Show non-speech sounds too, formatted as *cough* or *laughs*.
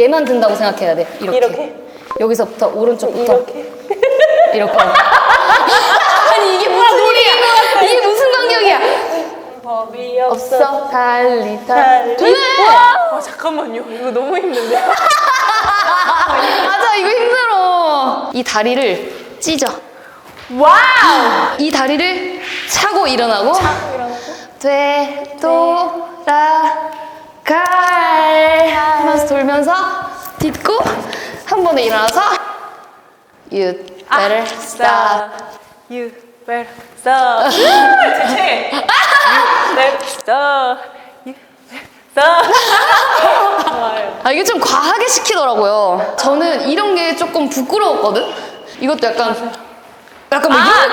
얘만 든다고 생각해야 돼. 이렇게. 이렇게? 여기서부터 오른쪽부터 이렇게. *laughs* 이렇게. *laughs* 아니 이게 무슨 소리야? 이게 무슨 간격이야? 법이 없어. 없어 달리 달리. 달리. 아 잠깐만요. 이거 너무 힘든데. *laughs* 맞아 이거 힘들어. 이 다리를 찢어. 와우. 이 다리를 차고 일어나고 되돌아갈 하면서 돌면서 딛고 한 번에 일어나서 You better stop You better stop. *laughs* 제체. You better stop. You better stop. 좋아요. 아 이게 좀 과하게 시키더라고요 저는 이런 게 조금 부끄러웠거든 이것도 약간 약간 뭐 아! 이런